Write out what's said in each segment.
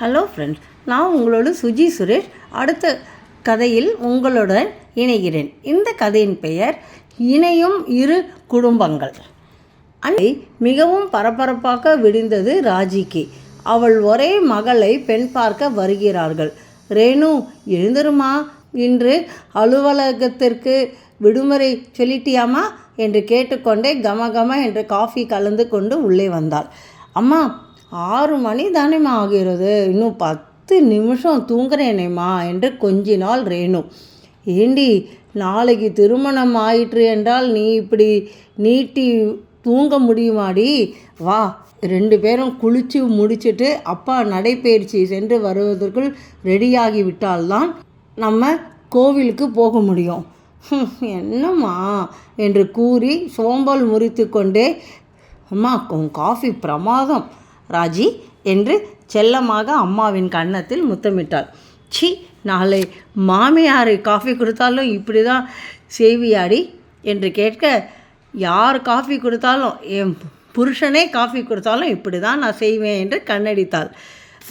Hello friends நான் உங்களோட சுஜி சுரேஷ். அடுத்த கதையில் உங்களுடன் இணைகிறேன். இந்த கதையின் பெயர் இணையும் இரு குடும்பங்கள். அன்னை மிகவும் பரபரப்பாக விடிந்தது ராஜிக்கு. அவள் ஒரே மகளை பெண் பார்க்க வருகிறார்கள். ரேணு எழுந்துருமா? இன்று அலுவலகத்திற்கு விடுமுறை சொல்லிட்டியாமா என்று கேட்டுக்கொண்டே கம கம என்று காஃபி கலந்து கொண்டு உள்ளே வந்தாள். அம்மா ஆறு மணி தானேம்மா ஆகிறது? இன்னும் பத்து நிமிஷம் தூங்குறேனேம்மா என்று கொஞ்ச நாள் ரேணு. ஏண்டி நாளைக்கு திருமணம் ஆயிற்று என்றால் நீ இப்படி நீட்டி தூங்க முடியுமாடி? வா ரெண்டு பேரும் குளித்து முடிச்சுட்டு அப்பா நடைப்பயிற்சி சென்று வருவதற்குள் ரெடியாகி விட்டால்தான் நம்ம கோவிலுக்கு போக முடியும். என்னம்மா என்று கூறி சோம்பல் முறித்து கொண்டே அம்மா காஃபி பிரமாதம். ராஜி என்று செல்லமாக அம்மாவின் கன்னத்தில் முத்தமிட்டாள். சி நாளை மாமியார் காஃபி கொடுத்தாலும் இப்படி தான் செய்வியாடி என்று கேட்க யார் காஃபி கொடுத்தாலும் என் புருஷனே காஃபி கொடுத்தாலும் இப்படி தான் நான் செய்வேன் என்று கண்ணடித்தாள்.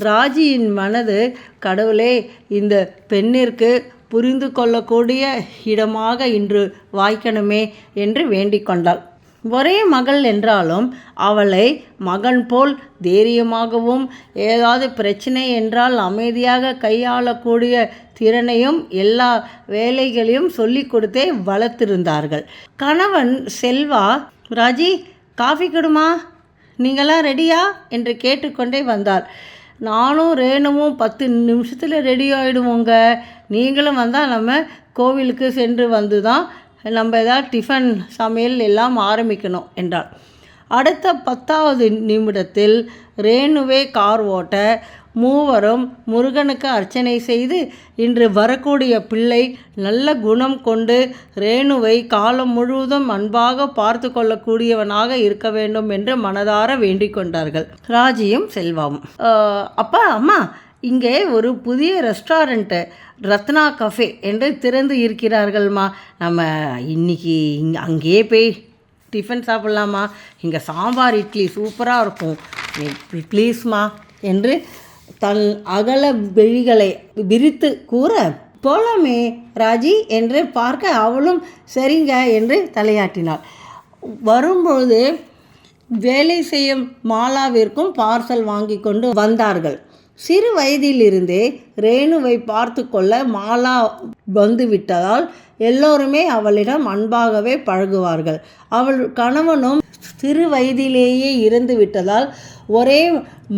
ராஜியின் மனது கடவுளே இந்த பெண்ணிற்கு புரிந்து கொள்ளக்கூடிய இடமாக இன்று வாய்க்கணுமே என்று வேண்டிக் கொண்டாள். ஒரே மகள் என்றாலும் அவளை மகன் போல் தைரியமாகவும் ஏதாவது பிரச்சனை என்றால் அமைதியாக கையாளக்கூடிய திறனையும் எல்லா வேலைகளையும் சொல்லிக் கொடுத்தே வளர்த்திருந்தார்கள். கணவன் செல்வா ராஜி காஃபி கொடுமா? நீங்களாம் ரெடியா? என்று கேட்டுக்கொண்டே வந்தார். நானும் ரேணுவும் பத்து நிமிஷத்தில் ரெடி ஆகிடுவோங்க நீங்களும் வந்தால் நம்ம கோவிலுக்கு சென்று வந்து தான் நம்ம ஏதாவது டிஃபன் சமையல் எல்லாம் ஆரம்பிக்கணும் என்றாள். அடுத்த பத்தாவது நிமிடத்தில் ரேணுவே கார் ஓட்ட மூவரும் முருகனுக்கு அர்ச்சனை செய்து இன்று வரக்கூடிய பிள்ளை நல்ல குணம் கொண்டு ரேணுவை காலம் முழுவதும் அன்பாக பார்த்து கொள்ளக்கூடியவனாக இருக்க வேண்டும் என்று மனதார வேண்டிக் கொண்டார்கள். ராஜியும் செல்வாவும் அப்பா அம்மா இங்கே ஒரு புதிய ரெஸ்டாரண்ட்டு ரத்னா கஃபே என்று திறந்து இருக்கிறார்கள்மா. நம்ம இன்னைக்கு இங்கே அங்கேயே போய் டிஃபன் சாப்பிட்லாமா? இங்கே சாம்பார் இட்லி சூப்பராக இருக்கும். ப்ளீஸ்மா என்று தன் அகல விழிகளை விரித்து கூற போலாமே ராஜி என்று பார்க்க அவளும் சரிங்க என்று தலையாட்டினாள். வரும்பொழுது வேலை செய்யும் மாலாவிற்கும் பார்சல் வாங்கி கொண்டு வந்தார்கள். சிறு வயதிலிருந்தே ரேணுவை பார்த்து கொள்ள மாலா வந்து விட்டதால் எல்லோருமே அவளிடம் அன்பாகவே பழகுவார்கள். அவள் கணவனும் சிறு வயதிலேயே இறந்து விட்டதால் ஒரே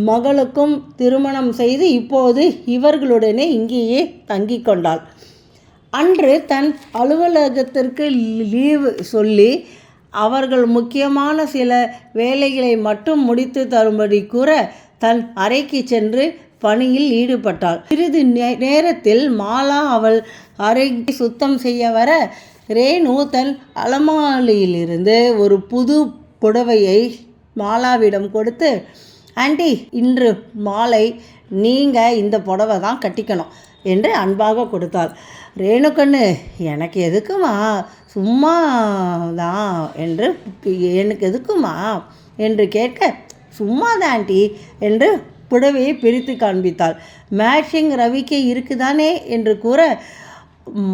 மகளுக்கும் திருமணம் செய்து இப்போது இவர்களுடனே இங்கேயே தங்கி கொண்டாள். அன்று தன் அலுவலகத்திற்கு லீவு சொல்லி அவர்கள் முக்கியமான சில வேலைகளை மட்டும் முடித்து தரும்படி கூற தன் அறைக்கு சென்று பணியில் ஈடுபட்டாள். சிறிது நேரத்தில் மாலா அவள் அறையை சுத்தம் செய்ய வர ரேணு தன் அலமாலியிலிருந்து ஒரு புது புடவையை மாலாவிடம் கொடுத்து ஆண்டி இன்று மாலை நீங்கள் இந்த புடவை தான் கட்டிக்கணும் என்று அன்பாக கொடுத்தாள். ரேணுக்கண்ணு எனக்கு எதுக்குமா? சும்மா தான் என்று எனக்கு எதுக்குமா? என்று கேட்க சும்மா தான் ஆண்டி என்று புடவையை பிரித்து காண்பித்தாள். மேட்சிங் ரவிக்கு இருக்குதானே? என்று கூற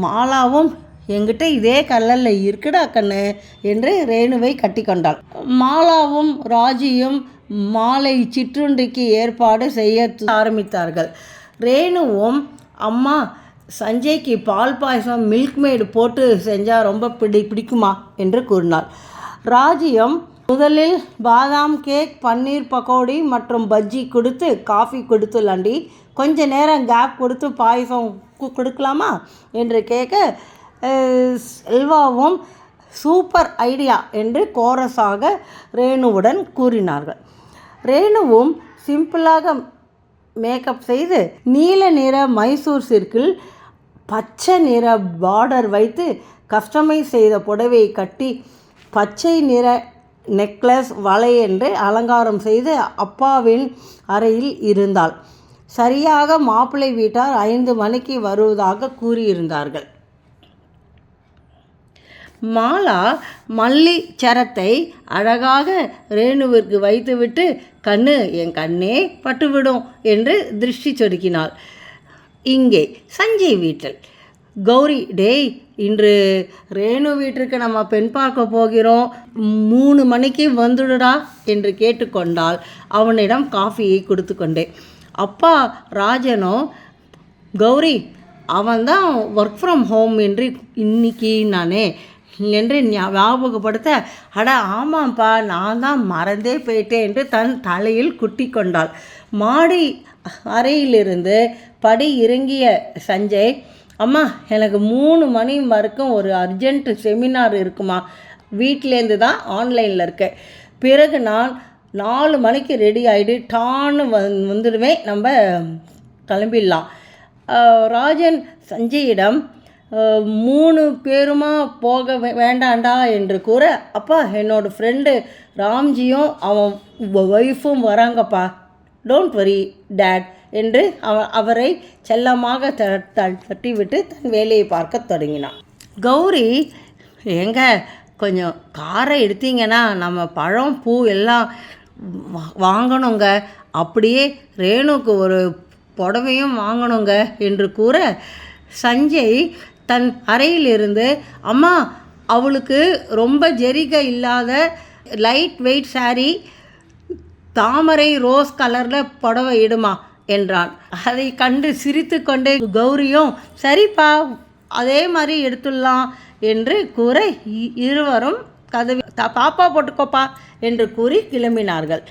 மாலாவும் எங்கிட்ட இதே கல்லல்ல இருக்குடா கண்ணு என்று ரேணுவை கட்டிக்கொண்டாள் மாலாவும் ராஜியும் மாலை சிற்றுண்டிக்கு ஏற்பாடு செய்ய ஆரம்பித்தார்கள். ரேணுவும் அம்மா சஞ்சய்க்கு பால் பாயசம் மில்க் மேடு போட்டு செஞ்சால் ரொம்ப பிடி பிடிக்குமா? என்று கூறினாள். ராஜியும் முதலில் பாதாம் கேக் பன்னீர் பக்கோடி மற்றும் பஜ்ஜி கொடுத்து காஃபி கொடுத்து லண்டி. கொஞ்ச நேரம் கேப் கொடுத்து பாயசம் கொடுக்கலாமா? என்று கேட்க செல்வாவும் சூப்பர் ஐடியா என்று கோரஸாக ரேணுவுடன் கூறினார்கள். ரேணுவும் சிம்பிளாக மேக்கப் செய்து நீல நிற மைசூர் சிற்கில் பச்சை நிற பார்டர் வைத்து கஸ்டமைஸ் செய்த புடவையை கட்டி பச்சை நிற நெக்லஸ் வலை என்று அலங்காரம் செய்து அப்பாவின் அறையில் இருந்தாள். சரியாக மாப்பிள்ளை வீட்டார் ஐந்து மணிக்கு வருவதாக கூறியிருந்தார்கள். மாலா மல்லி சரத்தை அழகாக ரேணுவிற்கு வைத்துவிட்டு கண்ணு என் கண்ணே பட்டுவிடும் என்று திருஷ்டி சொடுக்கினாள் இங்கே சஞ்சய் வீட்டில். கௌரி டேய் இன்று ரேணு வீட்டிற்கு நம்ம பெண் பார்க்க போகிறோம். மூணு மணிக்கு வந்துடுடா என்று கேட்டுக்கொண்டால் அவனிடம் காஃபியை கொடுத்து கொண்டேன். அப்பா ராஜனோ கௌரி அவன்தான் ஒர்க் ஃப்ரம் ஹோம் என்று இன்னைக்கு நானே என்று ஞாபகப்படுத்த அட ஆமாம்ப்பா நான் தான் மறந்தே போயிட்டேன் என்று தன் தலையில் குட்டி கொண்டாள். மாடி அறையிலிருந்து படி இறங்கிய சஞ்சய் அம்மா எனக்கு மூணு மணி வரைக்கும் ஒரு அர்ஜென்ட் செமினார் இருக்குமா? வீட்டிலேருந்து தான் ஆன்லைனில் இருக்கேன் பிறகு நான் நாலு மணிக்கு ரெடி ஆகிடு டான்னு வந் வந்துடுவேன். நம்ம கிளம்பிடலாம். ராஜன் சஞ்சயிடம் மூணு பேருமா போக வே- வேண்டாண்டா என்று கூற அப்பா என்னோடய ஃப்ரெண்டு ராம்ஜியும் அவன் ஒய்ஃபும் வராங்கப்பா. டோன்ட் வரி டேட் என்று அவ அவரை செல்லமாக த த- தட்டிவிட்டு தன் வேலையை பார்க்க தொடங்கினான். கௌரி ஏங்க கொஞ்சம் காரை எடுத்தீங்கன்னா நம்ம பழம் பூ எல்லாம் வாங்கணுங்க. அப்படியே ரேணுக்கு ஒரு புடவையும் வாங்கணுங்க என்று கூற சஞ்சய் தன் அறையிலிருந்து அம்மா அவளுக்கு ரொம்ப ஜெரிகை இல்லாத லைட் வெயிட் saree தாமரை ரோஸ் கலரில் புடவை இடுமா? என்றான். அதை கண்டு சிரித்து கொண்டே கௌரியும் சரிப்பா அதே மாதிரி எடுத்துடலாம் என்று கூற இ- இருவரும் கதவி பாப்பா போட்டுக்கோப்பா என்று கூறி கிளம்பினார்கள்.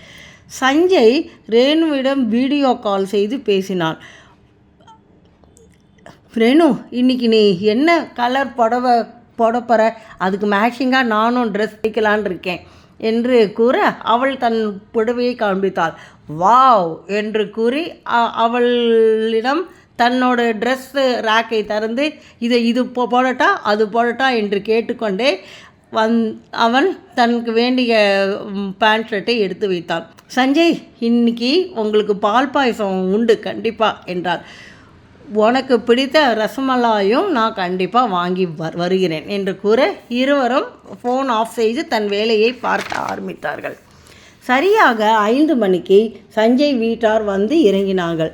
சஞ்சய் ரேணுவிடம் வீடியோ கால் செய்து பேசினான். ரேணு இன்னைக்கு நீ என்ன கலர் புடவை போட போகிற அதுக்கு மேட்சிங்காக நானும் ட்ரெஸ் தைக்கலான் இருக்கேன் என்று கூற அவள் தன் புடவையை காண்பித்தாள். வாவ் என்று கூறி அவளிடம் தன்னோட ட்ரெஸ் ரேக்கை திறந்து இதை இது போ போடட்டா அது போடட்டா என்று கேட்டுக்கொண்டே வந் அவன் தனக்கு வேண்டிய பேண்ட் ஷர்ட்டை எடுத்து வைத்தான் சஞ்சய் இன்னைக்கு உங்களுக்கு பால் பாயசம் உண்டு கண்டிப்பாக என்றாள். உனக்கு பிடித்த ரசமலாயும் நான் கண்டிப்பாக வாங்கி வர் வருகிறேன் என்று கூற இருவரும் ஃபோன் ஆஃப் செய்து தன் வேலையை பார்க்க ஆரம்பித்தார்கள். சரியாக ஐந்து மணிக்கு சஞ்சய் வீட்டார் வந்து இறங்கினார்கள்.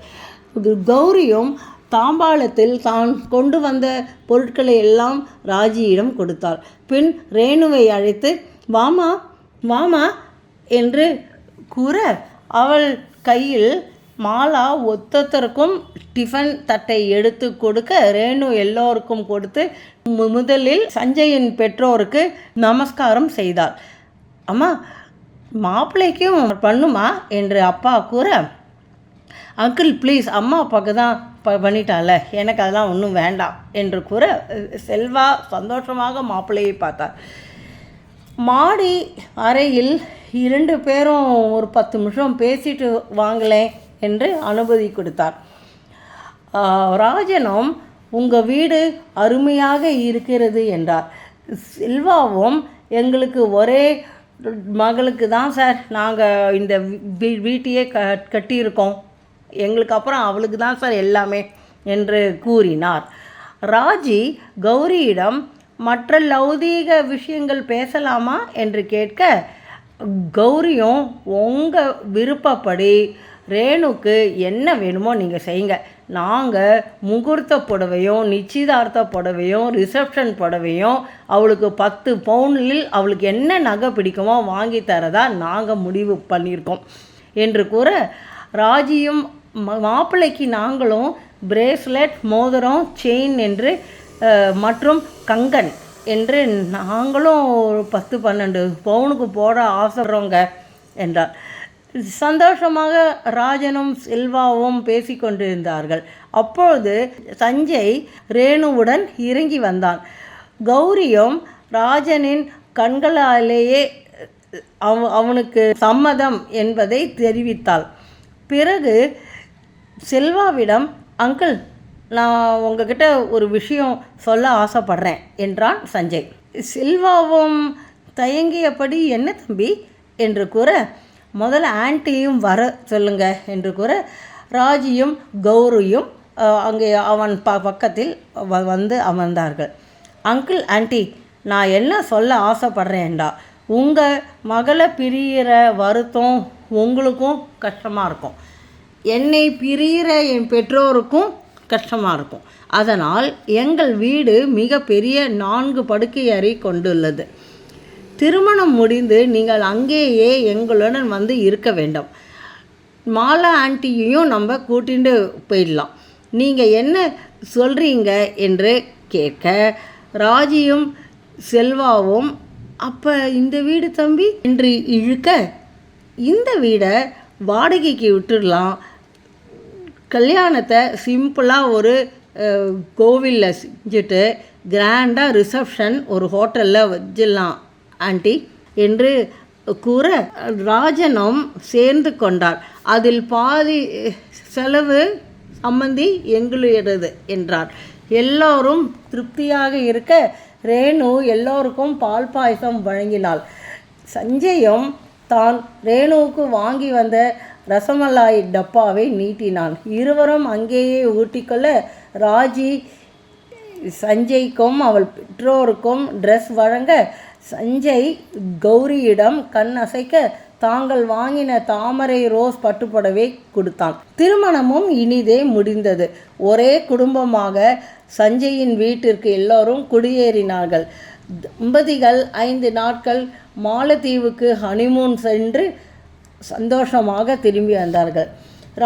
கௌரியும் தாம்பாளத்தில் தான் கொண்டு வந்த பொருட்களை எல்லாம் ராஜியிடம் கொடுத்தாள் பின் ரேணுவை அழைத்து வாமா வாமா என்று கூற அவள் கையில் மாலா ஒத்தொத்தருக்கும் டிஃபன் தட்டை எடுத்து கொடுக்க ரேணு எல்லோருக்கும் கொடுத்து மு- முதலில் சஞ்சயின் பெற்றோருக்கு நமஸ்காரம் செய்தாள். அம்மா மாப்பிள்ளைக்கும் பண்ணுமா? என்று அப்பா கூற அங்கிள் ப்ளீஸ் அம்மா அப்பாவுக்கு தான் ப பண்ணிட்டால எனக்கு அதெல்லாம் ஒன்றும் வேண்டாம் என்று கூற செல்வா சந்தோஷமாக மாப்பிள்ளையை பார்த்தார் மாடி அறையில் இரண்டு பேரும் ஒரு பத்து நிமிஷம் பேசிட்டு வாங்களேன் என்று அனுமதி கொடுத்தார். ராஜனும் உங்கள் வீடு அருமையாக இருக்கிறது என்றார். சில்வாவும் எங்களுக்கு ஒரே மகளுக்கு தான் சார். நாங்கள் இந்த வீ- வீட்டையே க கட்டியிருக்கோம். எங்களுக்கு அப்புறம் அவளுக்கு தான் சார் எல்லாமே என்று கூறினார். ராஜி கௌரியிடம் மற்ற லௌதீக விஷயங்கள் பேசலாமா? என்று கேட்க கௌரியும் உங்கள் விருப்பப்படி ரேணுக்கு என்ன வேணுமோ நீங்கள் செய்யுங்க. நாங்கள் முகூர்த்த புடவையும் நிச்சயதார்த்த புடவையும் ரிசப்ஷன் புடவையும் அவளுக்கு பத்து பவுனில் அவளுக்கு என்ன நகை பிடிக்குமோ வாங்கி தரதா நாங்கள் முடிவு பண்ணியிருக்கோம் என்று கூற ராஜியும் மாப்பிள்ளைக்கு நாங்களும் பிரேஸ்லெட் மோதிரம் செயின் என்று மற்றும் கங்கன் என்று நாங்களும் பத்து பன்னெண்டு பவுனுக்கு போட ஆசைப்படுறோங்க என்றார். சந்தோஷமாக ராஜனும் செல்வாவும் பேசிக்கொண்டிருந்தார்கள் அப்பொழுது சஞ்சய் ரேணுவுடன் இறங்கி வந்தான். கௌரியும் ராஜனின் கண்களாலேயே அவ அவனுக்கு சம்மதம் என்பதை தெரிவித்தாள். பிறகு செல்வாவிடம் அங்கிள் நான் உங்ககிட்ட ஒரு விஷயம் சொல்ல ஆசைப்படுறேன் என்றான் சஞ்சய். செல்வாவும் தயங்கியபடி என்ன தம்பி? என்று கூற முதல்ல ஆன்ட்டியும் வர சொல்லுங்க என்று கூற ராஜியும் கௌரியும் அங்கே அவன் ப பக்கத்தில் வ- வந்து அமர்ந்தார்கள். அங்கிள் ஆன்ட்டி நான் என்ன சொல்ல ஆசைப்படுறேன்டா? உங்கள் மகளை பிரியிற வருத்தம் உங்களுக்கும் கஷ்டமாக இருக்கும். என்னை பிரியிற என் பெற்றோருக்கும் கஷ்டமாக இருக்கும். அதனால் எங்கள் வீடு மிகப்பெரிய நான்கு படுக்கை அறை கொண்டுள்ளது. திருமணம் முடிந்து நீங்கள் அங்கேயே எங்களுடன் வந்து இருக்க வேண்டும். மாலா ஆண்டியையும் நம்ம கூட்டிகிட்டு போயிடலாம். நீங்கள் என்ன சொல்கிறீங்க என்று கேட்க ராஜியும் செல்வாவும் அப்போ இந்த வீடு தம்பி? என்று இழுக்க இந்த வீடை வாடகைக்கு விட்டுடலாம். கல்யாணத்தை சிம்பிளாக ஒரு கோவிலில் செஞ்சுட்டு கிராண்டாக ரிசப்ஷன் ஒரு ஹோட்டலில் வச்சிடலாம். ஆண்டி என்று கூற ராஜனும் சேர்ந்து கொண்டார். அதில் பாதி செலவு சம்மந்தி எங்களுடையது என்றார். எல்லோரும் திருப்தியாக இருக்க ரேணு எல்லோருக்கும் பால் பாயசம் வழங்கினாள். சஞ்சயம் தான் ரேணுவுக்கு வாங்கி வந்த ரசமலாய் டப்பாவை நீட்டினான். இருவரும் அங்கேயே ஊட்டிக்கொள்ள ராஜி சஞ்சய்க்கும் அவள் பெற்றோருக்கும் ட்ரெஸ் வழங்க சஞ்சய் கௌரியிடம் கண் அசைக்க தாங்கள் வாங்கின தாமரை ரோஸ் பட்டுப்படவே கொடுத்தான். திருமணமும் இனிதே முடிந்தது. ஒரே குடும்பமாக சஞ்சயின் வீட்டிற்கு எல்லோரும் குடியேறினார்கள். தம்பதிகள் ஐந்து நாட்கள் மாலத்தீவுக்கு ஹனிமூன் சென்று சந்தோஷமாக திரும்பி வந்தார்கள்.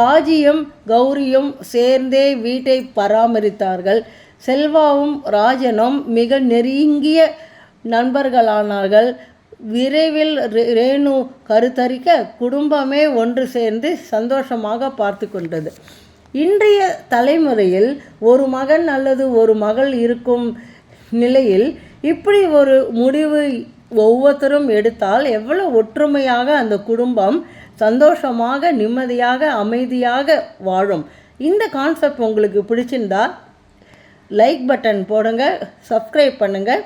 ராஜியும் கௌரியும் சேர்ந்தே வீட்டை பராமரித்தார்கள். செல்வாவும் ராஜனும் மிக நெருங்கிய நண்பர்களானார்கள். விரைவில் ரே- ரேணு கருத்தரிக்க குடும்பமே ஒன்று சேர்ந்து சந்தோஷமாக பார்த்து கொண்டது. இன்றைய தலைமுறையில் ஒரு மகன் அல்லது ஒரு மகள் இருக்கும் நிலையில் இப்படி ஒரு முடிவு ஒவ்வொருத்தரும் எடுத்தால் எவ்வளோ ஒற்றுமையாக அந்த குடும்பம் சந்தோஷமாக நிம்மதியாக அமைதியாக வாழும். இந்த கான்செப்ட் உங்களுக்கு பிடிச்சிருந்தா லைக் பட்டன் போடுங்க சப்ஸ்கிரைப் பண்ணுங்கள்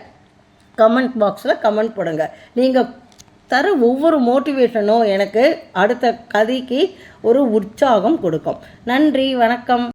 கமெண்ட் பாக்ஸில் கமெண்ட் போடுங்க. நீங்கள் தர ஒவ்வொரு மோட்டிவேஷனும் எனக்கு அடுத்த கதைக்கு ஒரு உற்சாகம் கொடுக்கும். நன்றி வணக்கம்.